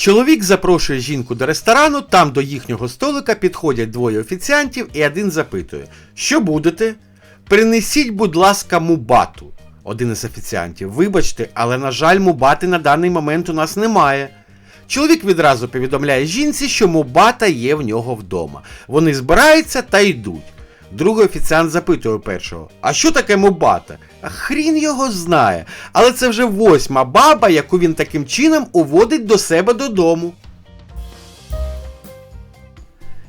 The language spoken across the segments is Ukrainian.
Чоловік запрошує жінку до ресторану, там до їхнього столика підходять двоє офіціантів і один запитує: Що будете? Принесіть, будь ласка, мубату. Один із офіціантів. Вибачте, але на жаль, мубати на даний момент у нас немає. Чоловік відразу повідомляє жінці, що мубата є в нього вдома. Вони збираються та йдуть. Другий офіціант запитує першого: А що таке мубата? Хрін його знає. Але це вже восьма баба, яку він таким чином уводить до себе додому.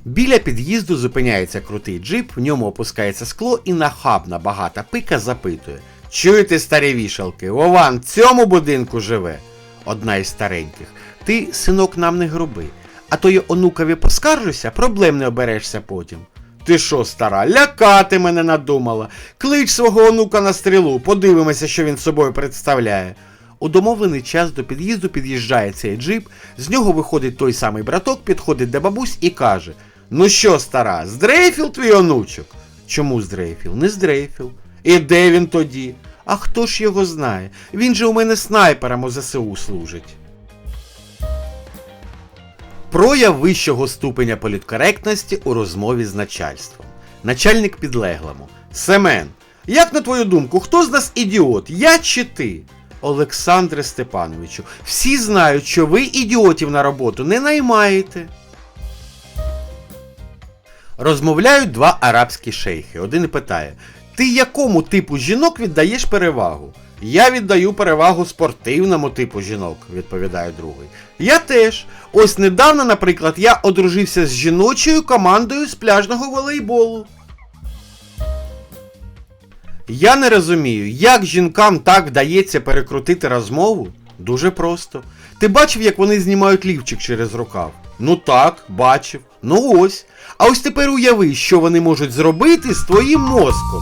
Біля під'їзду зупиняється крутий джип, в ньому опускається скло і нахабна багата пика запитує: Чуєте, старі вішалки, Вован в цьому будинку живе? Одна із стареньких. Ти, синок, нам не гроби. А то я онукові поскаржуся, проблем не оберешся потім. Ти що, стара, лякати мене надумала. Клич свого онука на стрілу, подивимося, що він собою представляє. У домовлений час до під'їзду під'їжджає цей джип, з нього виходить той самий браток, підходить до бабусь і каже: Ну що, стара, здрейфіл твій онучок? Чому здрейфіл? Не здрейфіл. І де він тоді? А хто ж його знає? Він же у мене снайпером у ЗСУ служить. Прояв вищого ступеня політкоректності у розмові з начальством. Начальник підлеглому. Семен, як на твою думку, хто з нас ідіот? Я чи ти? Олександре Степановичу, всі знають, що ви ідіотів на роботу не наймаєте. Розмовляють два арабські шейхи. Один питає: Ти якому типу жінок віддаєш перевагу? Я віддаю перевагу спортивному типу жінок, відповідає другий. Я теж. Ось недавно, наприклад, я одружився з жіночою командою з пляжного волейболу. Я не розумію, як жінкам так вдається перекрутити розмову? Дуже просто. Ти бачив, як вони знімають лівчик через рукав? Ну так, бачив. Ну ось. А ось тепер уяви, що вони можуть зробити з твоїм мозком.